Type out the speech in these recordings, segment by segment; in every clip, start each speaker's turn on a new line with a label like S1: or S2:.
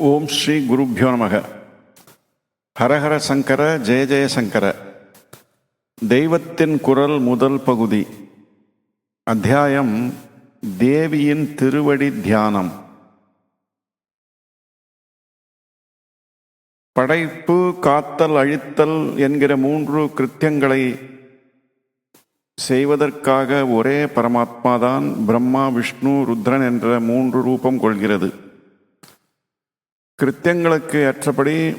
S1: ஓம் ஸ்ரீ குருப்பியோ நமக. ஹரஹர சங்கர ஜெய ஜெயசங்கர தெய்வத்தின் குரல் முதல் பகுதி. அத்தியாயம் தேவியின் திருவடி தியானம். படைப்பு காத்தல் அழித்தல் என்கிற மூன்று கிருத்தியங்களை செய்வதற்காக ஒரே பரமாத்மாதான் பிரம்மா விஷ்ணு ருத்ரன் என்ற மூன்று ரூபம் கொள்கிறது. கிருத்தியங்களுக்கு ஏற்றபடி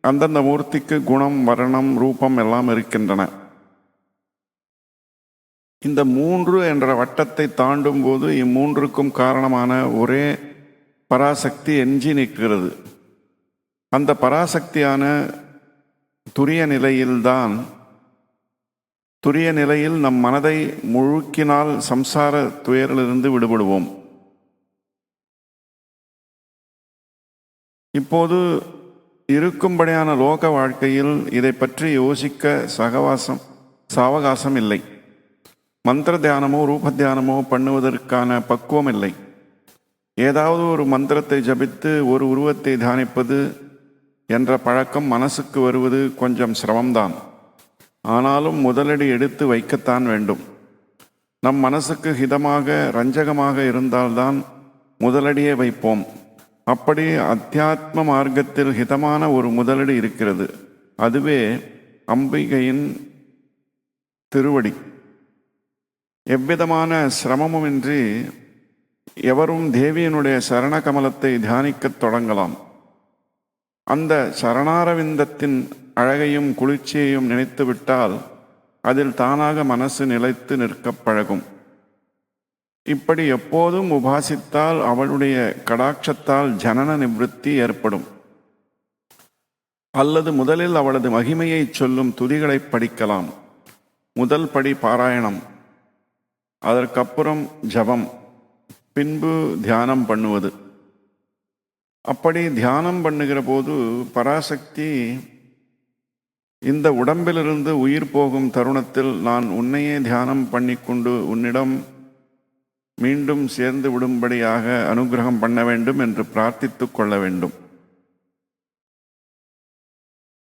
S1: அந்தந்த மூர்த்திக்கு குணம் வர்ணம் ரூபம் எல்லாம் இருக்கின்றன. இந்த மூன்று என்ற வட்டத்தை தாண்டும் போது இம்மூன்றுக்கும் காரணமான ஒரே பராசக்தி எஞ்சி நிற்கிறது. அந்த பராசக்தியான துரிய நிலையில்தான் துரிய நிலையில் நம் மனதை முழுக்கினால் சம்சார துயரிலிருந்து விடுபடுவோம். இப்போது இருக்கும்படியான லோக வாழ்க்கையில் இதை பற்றி யோசிக்க சகவாசம் சாவகாசம் இல்லை. மந்திர தியானமோ ரூப தியானமோ பண்ணுவதற்கான பக்குவம் இல்லை. ஏதாவது ஒரு மந்திரத்தை ஜபித்து ஒரு உருவத்தை தியானிப்பது என்ற பழக்கம் மனசுக்கு வருவது கொஞ்சம் சிரமம்தான். ஆனாலும் முதலடி எடுத்து வைக்கத்தான் வேண்டும். நம் மனசுக்கு ஹிதமாக ரஞ்சகமாக இருந்தால்தான் முதலடியே வைப்போம். அப்படி அத்தியாத்ம மார்க்கத்தில் ஹிதமான ஒரு முதலடி இருக்கிறது. அதுவே அம்பிகையின் திருவடி. எவ்விதமான சிரமமுமின்றி எவரும் தேவியினுடைய சரண கமலத்தை தியானிக்கத் தொடங்கலாம். அந்த சரணாரவிந்தத்தின் அழகையும் குளிர்ச்சியையும் நினைத்துவிட்டால் அதில் தானாக மனசு நிலைத்து நிற்கப் பழகும். இப்படி எப்போதும் உபாசித்தால் அவளுடைய கடாட்சத்தால் ஜனன நிவிருத்தி ஏற்படும். அல்லது முதலில் அவளது மகிமையை சொல்லும் துதிகளை படிக்கலாம். முதல் படி பாராயணம். அதற்கப்புறம் ஜபம். பின்பு தியானம் பண்ணுவது. அப்படி தியானம் பண்ணுகிற போது பராசக்தி இந்த உடம்பிலிருந்து உயிர் போகும் தருணத்தில் நான் உன்னையே தியானம் பண்ணிக்கொண்டு உன்னிடம் மீண்டும் சேர்ந்து விடும்படியாக அனுகிரகம் பண்ண வேண்டும் என்று பிரார்த்தித்து கொள்ள வேண்டும்.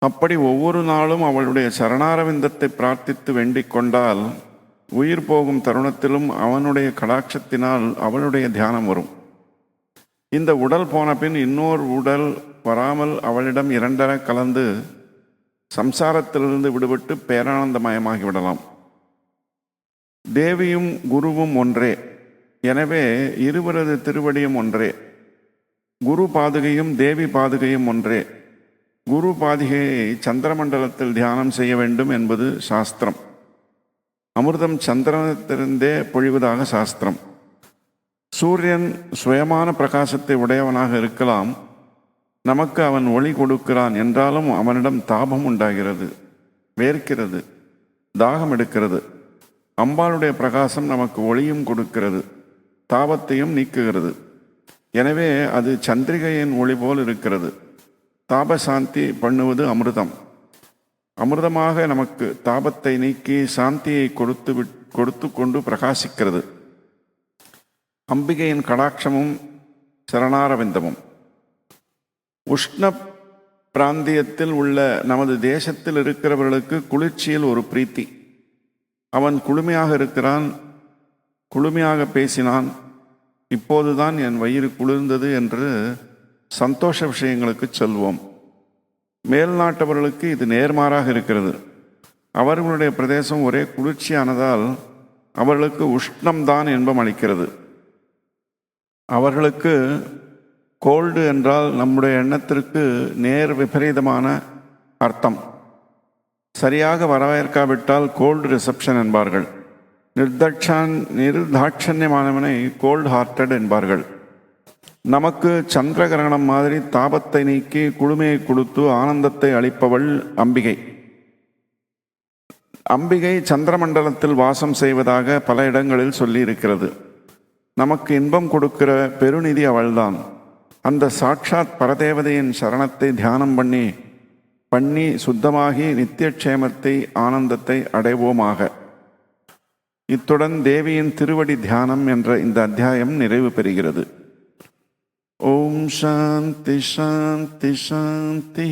S1: அப்படி ஒவ்வொரு நாளும் அவளுடைய சரணாரவிந்தத்தை பிரார்த்தித்து வேண்டிக் கொண்டால் உயிர் போகும் தருணத்திலும் அவனுடைய கடாட்சத்தினால் அவளுடைய தியானம் வரும். இந்த உடல் போன பின் இன்னொரு உடல் வராமல் அவளிடம் இரண்டர கலந்து சம்சாரத்திலிருந்து விடுபட்டு பேரானந்தமயமாகி விடலாம். தேவியும் குருவும் ஒன்றே. எனவே இருவரது திருவடியும் ஒன்றே. குரு பாதுகையும் தேவி பாதுகையும் ஒன்றே. குரு பாதுகையை சந்திரமண்டலத்தில் தியானம் செய்ய வேண்டும் என்பது சாஸ்திரம். அமிர்தம் சந்திரனத்திலிருந்தே பொழிவதாக சாஸ்திரம். சூரியன் சுயமான பிரகாசத்தை உடையவனாக இருக்கலாம். நமக்கு அவன் ஒளி கொடுக்கிறான் என்றாலும் அவனிடம் தாபம் உண்டாகிறது வேர்க்கிறது தாகம் எடுக்கிறது. அம்பாளுடைய பிரகாசம் நமக்கு ஒளியும் கொடுக்கிறது. தாபத்தையும் நீக்குகிறது. எனவே அது சந்திரிகையின் ஒளி போல் இருக்கிறது. தாபசாந்தி பண்ணுவது அமிர்தம். அமிர்தமாக நமக்கு தாபத்தை நீக்கி சாந்தியை கொடுத்து விட் கொடுத்து கொண்டு பிரகாசிக்கிறது. அம்பிகையின் கடாட்சமும் சரணாரவிந்தமும். உஷ்ண பிராந்தியத்தில் உள்ள நமது தேசத்தில் இருக்கிறவர்களுக்கு குளிர்ச்சியில் ஒரு பிரீத்தி. அவன் குளுமையாக இருக்கிறான் குளுமையாக பேசினான் இப்போதுதான் என் வயிறு குளிர்ந்தது என்று சந்தோஷ விஷயங்களுக்கு செல்வோம். மேல் நாட்டவர்களுக்கு இது நேர்மாறாக இருக்கிறது. அவர்களுடைய பிரதேசம் ஒரே குளிர்ச்சியானதால் அவர்களுக்கு உஷ்ணம்தான் இன்பம் அளிக்கிறது. அவர்களுக்கு கோல்டு என்றால் நம்முடைய எண்ணத்திற்கு நேர் விபரீதமான அர்த்தம். சரியாக வரவேற்காவிட்டால் கோல்டு ரிசப்ஷன் என்பார்கள். நிர்தட்சான் நிர்தாட்சண்யமானவனை கோல்ட் ஹார்ட்டட் என்பார்கள். நமக்கு சந்திரகிரகணம் மாதிரி தாபத்தை நீக்கி குளுமையை கொடுத்து ஆனந்தத்தை அளிப்பவள் அம்பிகை. அம்பிகை சந்திரமண்டலத்தில் வாசம் செய்வதாக பல இடங்களில் சொல்லியிருக்கிறது. நமக்கு இன்பம் கொடுக்கிற பெருநிதி அவள்தான். அந்த சாட்சாத் பரதேவதையின் சரணத்தை தியானம் பண்ணி பண்ணி சுத்தமாகி நித்தியக்ஷேமத்தை ஆனந்தத்தை அடைவோமாக. இத்துடன் தேவியின் திருவடி தியானம் என்ற இந்த அத்தியாயம் நிறைவு பெறுகிறது. ஓம் சாந்தி சாந்தி சாந்தி.